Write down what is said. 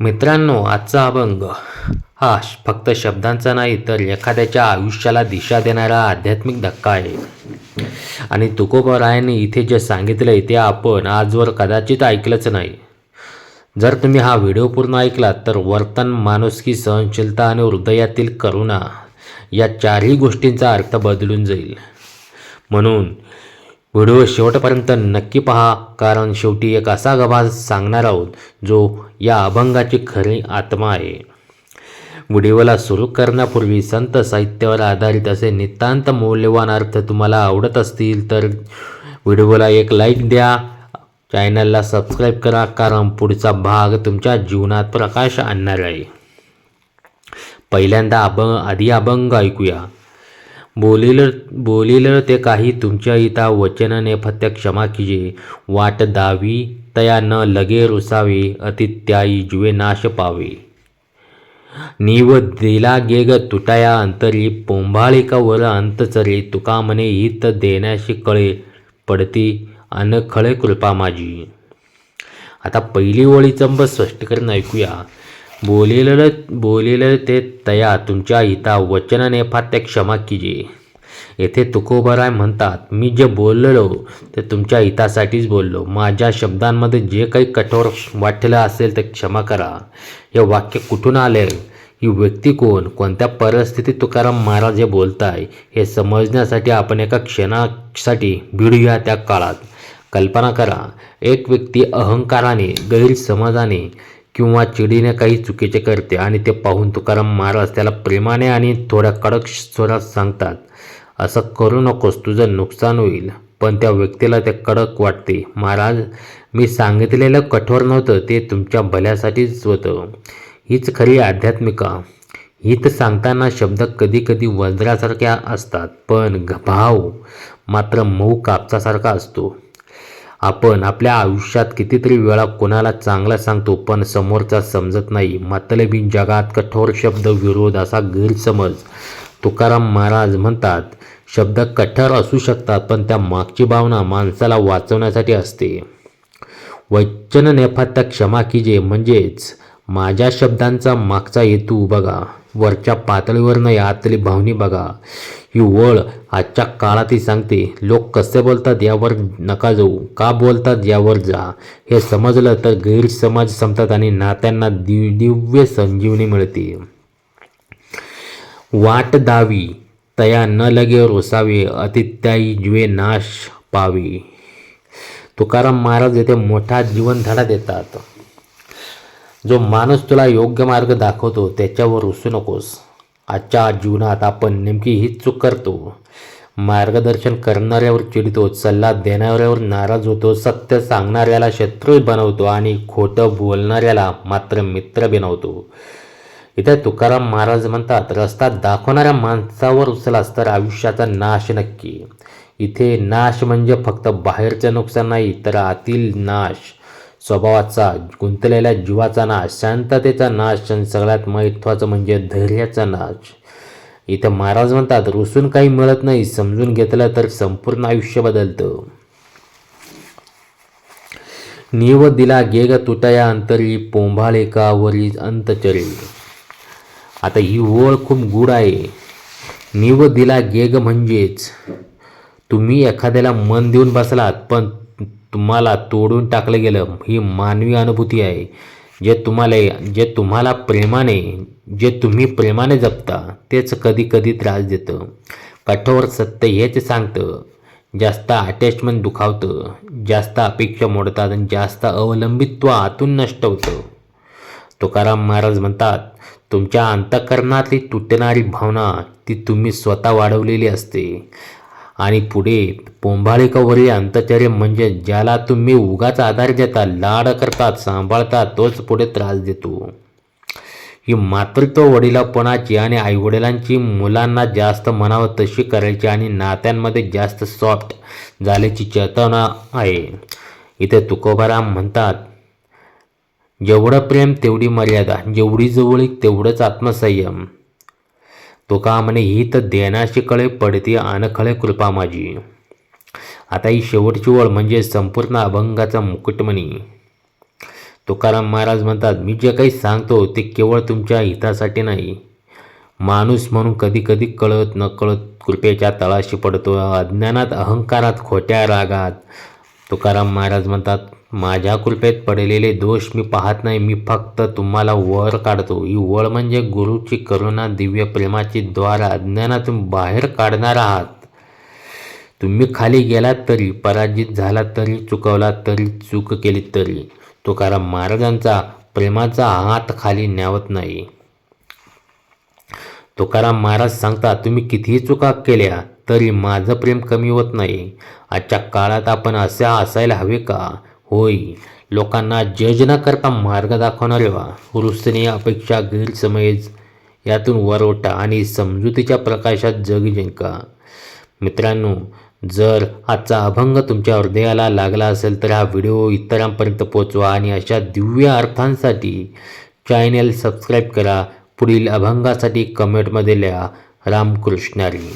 मित्रांनो आजचा अभंग. हा फक्त शब्दांचा नाही तर एखाद्याच्या आयुष्याला दिशा देणारा आध्यात्मिक धक्का आहे. आणि तुकोबरायांनी इथे जे सांगितलं आहे ते आपण आजवर कदाचित ऐकलंच नाही. जर तुम्ही हा व्हिडिओ पूर्ण ऐकलात तर वर्तन माणुसकी सहनशीलता आणि हृदयातील करुणा या चारही गोष्टींचा अर्थ बदलून जाईल. म्हणून व्हिडिओ शेवटपर्यंत नक्की पहा कारण शेवटी एक असा गभा सांगणार आहोत जो या अभंगाची खरी आत्मा आहे. व्हिडिओला सुरू करण्यापूर्वी संत साहित्यावर आधारित असे नितांत मौल्यवान अर्थ तुम्हाला आवडत असतील तर व्हिडिओला एक लाईक द्या. चॅनलला सबस्क्राईब करा कारण पुढचा भाग तुमच्या जीवनात प्रकाश आणणार आहे. पहिल्यांदा अभंग आधी अभंग ऐकूया. बोलिल बोलिल ते काही तुमच्या हिता वचन फत्य क्षमा कीजे. वाट दावी तया न लगे रुसावे अतित्याई जुवे नाश पावे. नीव दिला गेग तुटाया अंतरी पोंभाळिका वर तुका म्हणे हित देण्याशी कळे पडती अन खळे कृपा माझी. आता पहिली ओळी चंब स्पष्टीकरण ऐकूया. बोलेलं बोलेलं ते तया तुमच्या हिता वचन नेफात्य क्षमा किजे. येथे तुकोबराय म्हणतात मी जे बोललेलो ते तुमच्या हितासाठीच बोललो. माझ्या शब्दांमध्ये जे काही कठोर वाटलं असेल ते क्षमा करा. हे वाक्य कुठून आले? ही व्यक्ती कोण? कोणत्या परिस्थितीत तुकाराम महाराज हे बोलताय? हे समजण्यासाठी आपण एका क्षणासाठी भिडूया त्या काळात. कल्पना करा एक व्यक्ती अहंकाराने गैरसमजाने किंवा चिडीने काही चुकीचे करते आणि ते पाहून तुकाराम महाराज त्याला प्रेमाने आणि थोड्या कडक स्वरात सांगतात असं करू नकोस तुझं नुकसान होईल पण त्या व्यक्तीला ते कडक वाटते. महाराज मी सांगितलेलं कठोर नव्हतं ते तुमच्या भल्यासाठीच होतं. हीच खरी आध्यात्मिका. हित सांगताना शब्द कधी कधी वज्रासारख्या असतात पण भाव मात्र मऊ कापसासारखा असतो. आपण आपल्या आयुष्यात कितीतरी वेळा कोणाला चांगला सांगतो पण समोरचा समजत नाही. मतलबी जगात कठोर शब्द विरोध असा गैरसमज तुकाराम महाराज म्हणतात. शब्द कठोर असू शकतात पण त्या मागची भावना माणसाला वाचवण्यासाठी असते. वचन नेफात्या क्षमा कीजे म्हणजेच माझ्या शब्दांचा मागचा हेतू बघा. वरच्या पातळीवर नाही आतली भावनी बघा. ही ओळ आजच्या काळातही सांगते लोक कसे बोलतात यावर नका जाऊ. का बोलतात यावर जा. हे समजलं तर गैरसमज संपतात आणि नात्यांना दिव दिव्य संजीवनी मिळते. वाट दावी तया न लगे रोसावे अतित्याई जुवे नाश पावी. तुकाराम महाराज येथे मोठा जीवनधडा देतात. जो माणूस तुला योग्य मार्ग दाखवतो त्याच्यावर रुसू नकोस. आजच्या जीवनात आपण नेमकी हीच चूक करतो. मार्गदर्शन करणाऱ्यावर चिडतो सल्ला देणाऱ्यावर नाराज होतो सत्य सांगणाऱ्याला शत्रू बनवतो आणि खोटं बोलणाऱ्याला मात्र मित्र बनवतो. इथे तुकाराम महाराज म्हणतात रस्ता दाखवणाऱ्या माणसावर उचलास तर आयुष्याचा नाश नक्की. इथे नाश म्हणजे फक्त बाहेरचं नुकसान नाही तर आतील नाश स्वभावाचा गुंतलेल्या जीवाचा नाश शांततेचा नाश आणि सगळ्यात महत्त्वाचं म्हणजे धैर्याचा नाश. इथे महाराज म्हणतात रुसून काही मिळत नाही समजून घेतलं तर संपूर्ण आयुष्य बदलतं. निव दिला गेग तुटया अंतरी पोंभाळे का वरी अंतचरी. आता ही ओळ खूप गूढ आहे. निव दिला गेग म्हणजेच तुम्ही एखाद्याला मन देऊन बसलात पण तुम्हाला तोडून टाकलं गेलं ही मानवी अनुभूती आहे. जे तुम्हाला जे तुम्हाला प्रेमाने जे तुम्ही प्रेमाने जपता तेच कधी कधी त्रास देतं. कठोर सत्य हेच सांगतं. जास्त अटॅचमेंट दुखावतं जास्त अपेक्षा मोडतात आणि जास्त अवलंबित्व आतून नष्ट होतं तुकाराम महाराज म्हणतात तुमच्या अंतःकरणातली तुटणारी भावना ती तुम्ही स्वतः वाढवलेली असते. आणि पुढे पोंभाळेकवरील अंतचर्य म्हणजे ज्याला तुम्ही उगाच आधार देता लाड करतात सांभाळता तोच पुढे त्रास देतो. ही मातृत्व वडिलापणाची आणि आईवडिलांची मुलांना जास्त म्हणावं तशी करायची आणि नात्यांमध्ये जास्त सॉफ्ट झाल्याची चेतना आहे. इथे तुकोबाराम म्हणतात जेवढं प्रेम तेवढी मर्यादा जेवढी जवळीक तेवढंच आत्मसंयम. तुका म्हणे ही तर देण्याची कळे पडते अनखळे कृपा माझी आता ही शेवटची ओळ म्हणजे संपूर्ण अभंगाचा मुकुटमणी. तुकाराम महाराज म्हणतात मी जे काही सांगतो ते केवळ तुमच्या हितासाठी नाही. माणूस म्हणून कधी कधी कळत न कळत कृपेच्या तळाशी पडतो. अज्ञानात अहंकारात खोट्या रागात. तुकाराम महाराज म्हणतात माझ्या कृपेत पडलेले दोष मी पाहत नाही मी फक्त तुम्हाला वर काढतो. ही वळ म्हणजे गुरुची करुणा दिव्य प्रेमाची द्वारा अज्ञानातून बाहेर काढणार आहात. तुम्ही खाली गेलात तरी पराजित झालात तरी चुकवलात तरी चूक केली तरी तुकाराम महाराजांचा प्रेमाचा हात खाली न्यावत नाही. तुकाराम महाराज सांगता तुम्ही कितीही चुका केल्या तरी माझं प्रेम कमी होत नाही. आजच्या काळात आपण असे असायला हवे का? होय. लोकांना जज न करता मार्ग दाखवणारे व्हा अपेक्षा गैरसमज यातून वरवटा आणि समजुतीच्या प्रकाशात जग जिंका. मित्रांनो जर आजचा अभंग तुमच्या हृदयाला लागला असेल तर हा व्हिडिओ इतरांपर्यंत पोचवा आणि अशा दिव्य अर्थांसाठी चॅनेल सबस्क्राईब करा. पुढील अभंगासाठी कमेंटमध्ये लिहा रामकृष्णारी.